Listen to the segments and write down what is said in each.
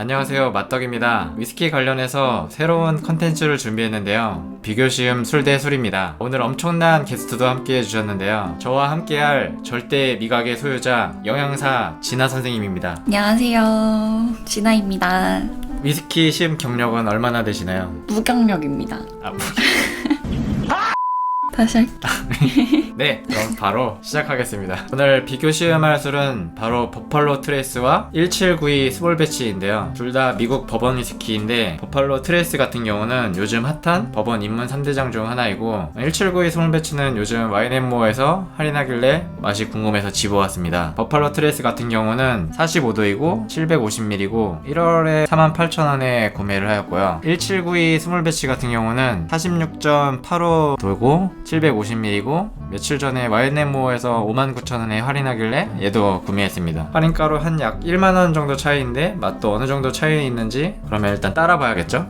안녕하세요 맛덕입니다 위스키 관련해서 새로운 컨텐츠를 준비했는데요 비교 시음 술 대 술입니다 오늘 엄청난 게스트도 함께 해주셨는데요 저와 함께할 절대 미각의 소유자 영양사 진아 선생님입니다 안녕하세요. 진아입니다. 위스키 시음 경력은 얼마나 되시나요? 무경력입니다. 아, 다시 할 네, 그럼 바로 시작하겠습니다. 오늘 비교 시음할 술은 바로 버팔로 트레이스와 1792 스몰 배치인데요. 둘 다 미국 버번 위스키인데 버팔로 트레이스 같은 경우는 요즘 핫한 버번 입문 3대장 중 하나이고 1792 스몰 배치는 요즘 와인앤모어에서 할인하길래 맛이 궁금해서 집어왔습니다. 버팔로 트레이스 같은 경우는 45도이고 750ml이고 1월에 48,000원에 구매를 하였고요. 1792 스몰 배치 같은 경우는 46.85 돌고 750ml고 며칠 전에 와인앤모어에서 59,000원에 할인하길래 얘도 구매했습니다. 할인가로 한 약 1만원 정도 차이인데 맛도 어느 정도 차이 있는지 그러면 일단 따라 봐야겠죠?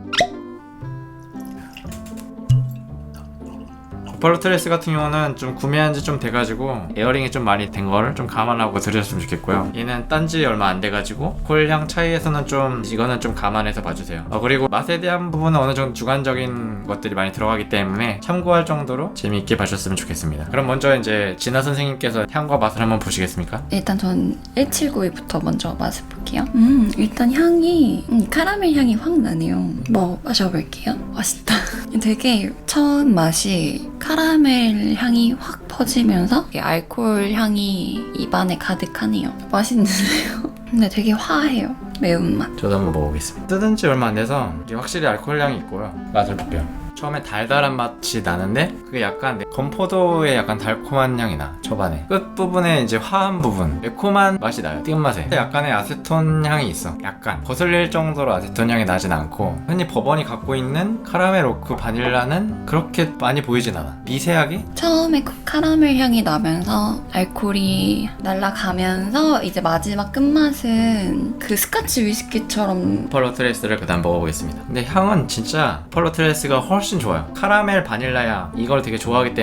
버팔로 트레이스 같은 경우는 좀 구매한 지 좀 돼가지고 에어링이 좀 많이 된 거를 좀 감안하고 들으셨으면 좋겠고요. 얘는 딴지 얼마 안 돼가지고 콜향 차이에서는 좀 이거는 좀 감안해서 봐주세요. 어, 그리고 맛에 대한 부분은 어느 정도 주관적인 것들이 많이 들어가기 때문에 참고할 정도로 재미있게 봐주셨으면 좋겠습니다. 그럼 먼저 이제 진아 선생님께서 향과 맛을 한번 보시겠습니까? 일단 전 1792부터 먼저 맛을 볼게요. 음, 일단 향이 음, 카라멜 향이 확 나네요. 뭐 마셔볼게요. 맛있다. 되게 처음 맛이 카라멜 향이 확 퍼지면서 알코올 향이 입안에 가득하네요. 맛있는데요. 근데 되게 화해요. 매운맛. 저도 한번 먹어보겠습니다. 뜯은 지 얼마 안 돼서 이게 확실히 알코올 향이 있고요. 맛을 볼게요. 처음에 달달한 맛이 나는데 그게 약간 건포도의 약간 달콤한 향이 나 초반에 끝 부분에 이제 화한 부분 매콤한 맛이 나요 띄운 맛에 약간의 아세톤 향이 있어 약간 거슬릴 정도로 아세톤 향이 나진 않고 흔히 버번이 갖고 있는 카라멜 오크 바닐라는 그렇게 많이 보이진 않아 미세하게 처음에 그 카라멜 향이 나면서 알코올이 날아가면서 이제 마지막 끝맛은 그 스카치 위스키처럼 펄로 트레이스를 그다음 먹어보겠습니다. 근데 향은 진짜 펄로 트레이스가 훨씬 좋아요. 카라멜 바닐라야 이걸 되게 좋아하기 때문에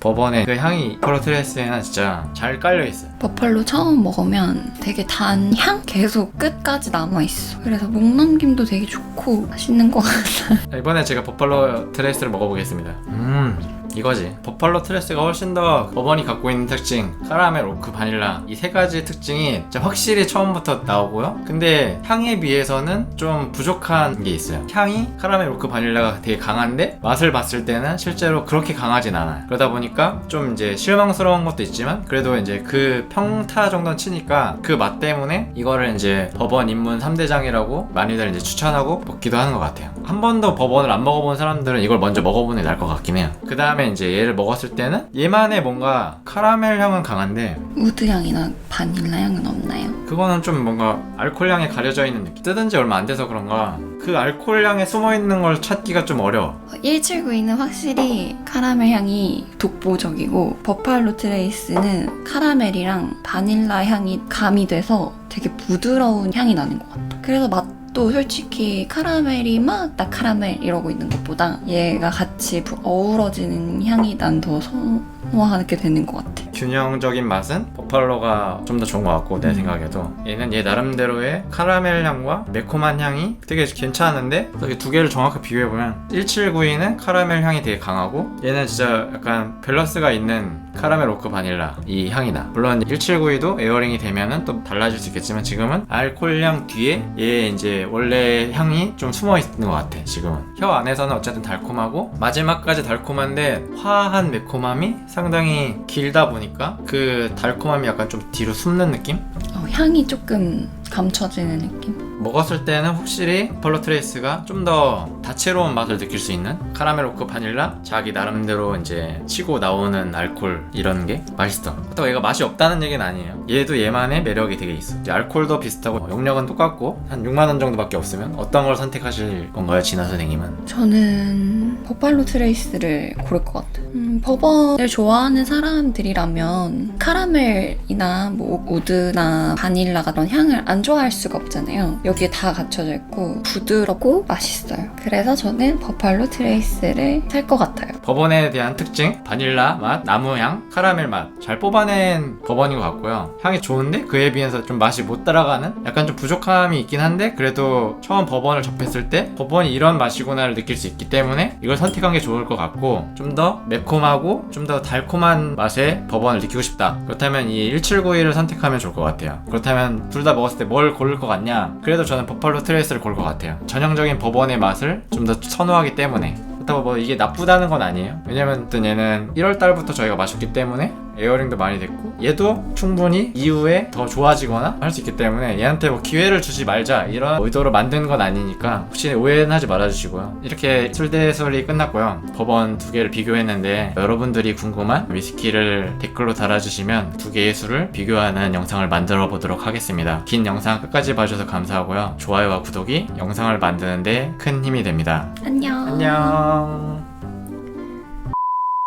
버번의 그 향이 펄로 트레이스에는 진짜 잘 깔려 있어요. 버팔로 처음 먹으면 되게 단 향 계속 끝까지 남아있어. 그래서 목넘김도 되게 좋고 맛있는 것 같아. 이번에 제가 버팔로 트레이스를 먹어보겠습니다. 음. 이거지. 버팔로 트레스가 훨씬 더 버번이 갖고 있는 특징, 카라멜, 오크, 바닐라 이 세 가지 특징이 확실히 처음부터 나오고요. 근데 향에 비해서는 좀 부족한 게 있어요. 향이 카라멜, 오크, 바닐라가 되게 강한데 맛을 봤을 때는 실제로 그렇게 강하진 않아요. 그러다 보니까 좀 이제 실망스러운 것도 있지만 그래도 이제 그 평타 정도는 치니까 그 맛 때문에 이거를 이제 버번 입문 3대장이라고 많이들 이제 추천하고 먹기도 하는 것 같아요. 한 번도 버번을 안 먹어본 사람들은 이걸 먼저 먹어보는 게 나을 것 같긴 해요. 그 다음에 이제 얘를 먹었을 때는 얘만의 뭔가 카라멜 향은 강한데 우드 향이나 바닐라 향은 없나요? 그거는 좀 뭔가 알코올 향에 가려져 있는 느낌. 뜯은 지 얼마 안 돼서 그런가 그 알코올 향에 숨어 있는 걸 찾기가 좀 어려워. 1792는 확실히 카라멜 향이 독보적이고 버팔로 트레이스는 카라멜이랑 바닐라 향이 가미돼서 되게 부드러운 향이 나는 것 같아. 그래서 맛 도 솔직히 카라멜이 막 나 카라멜 이러고 있는 것보다 얘가 같이 부- 어우러지는 향이 난 더 선호하게 되는 것 같아. 균형적인 맛은 버팔로가 좀 더 좋은 것 같고 내 음. 생각에도. 얘는 얘 나름대로의 카라멜 향과 매콤한 향이 되게 괜찮은데 이두 개를 정확히 비교해보면 1792는 카라멜 향이 되게 강하고 얘는 진짜 약간 밸런스가 있는 카라멜 오크 바닐라 이 향이 나 물론 1792도 에어링이 되면은 또 달라질 수 있겠지만 지금은 알코올 향 뒤에 얘 이제 원래 향이 좀 숨어 있는 것 같아 지금은. 혀 안에서는 어쨌든 달콤하고 마지막까지 달콤한데 화한 매콤함이 상당히 길다 보니 까 그 달콤함이 약간 좀 뒤로 숨는 느낌? 어, 향이 조금 감춰지는 느낌? 먹었을 때는 확실히 펄로 트레이스가 좀 더 다채로운 맛을 느낄 수 있는 카라멜 오크 바닐라 자기 나름대로 이제 치고 나오는 알콜 이런 게 맛있어 그렇다고 얘가 맛이 없다는 얘기는 아니에요 얘도 얘만의 매력이 되게 있어 이제 알콜도 비슷하고 용량은 똑같고 한 6만 원 정도밖에 없으면 어떤 걸 선택하실 건가요 진아 선생님은? 저는 버팔로 트레이스를 고를 것 같아요. 음, 버번을 좋아하는 사람들이라면 카라멜이나 뭐 우드나 바닐라 같은 향을 안 좋아할 수가 없잖아요. 여기에 다 갖춰져 있고 부드럽고 맛있어요. 그래서 저는 버팔로 트레이스를 살 것 같아요. 버번에 대한 특징 바닐라 맛, 나무향, 카라멜 맛 잘 뽑아낸 버번인 것 같고요 향이 좋은데 그에 비해서 좀 맛이 못 따라가는 약간 좀 부족함이 있긴 한데 그래도 처음 버번을 접했을 때 버번이 이런 맛이구나를 느낄 수 있기 때문에 이걸 선택한 게 좋을 것 같고 좀 더 매콤하고 좀 더 달콤한 맛의 버번을 느끼고 싶다. 그렇다면 이 1791을 선택하면 좋을 것 같아요. 그렇다면 둘 다 먹었을 때 뭘 고를 것 같냐? 그래도 저는 버팔로 트레이스를 고를 것 같아요. 전형적인 버번의 맛을 좀 더 선호하기 때문에. 그렇다고 뭐 이게 나쁘다는 건 아니에요. 왜냐면 또 얘는 1월 달부터 저희가 마셨기 때문에 에어링도 많이 됐고 얘도 충분히 이후에 더 좋아지거나 할 수 있기 때문에 얘한테 뭐 기회를 주지 말자 이런 의도로 만든 건 아니니까 혹시 오해는 하지 말아주시고요. 이렇게 술대설이 끝났고요. 법원 두 개를 비교했는데 여러분들이 궁금한 위스키를 댓글로 달아주시면 두 개의 술을 비교하는 영상을 만들어 보도록 하겠습니다. 긴 영상 끝까지 봐주셔서 감사하고요. 좋아요와 구독이 영상을 만드는데 큰 힘이 됩니다. 안녕. 안녕.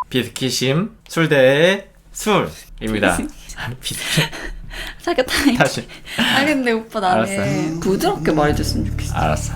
비스키심 술대의 술입니다. 타임. 다시 아 근데 오빠 나는 알았어. 부드럽게 말해줬으면 좋겠어. 알았어.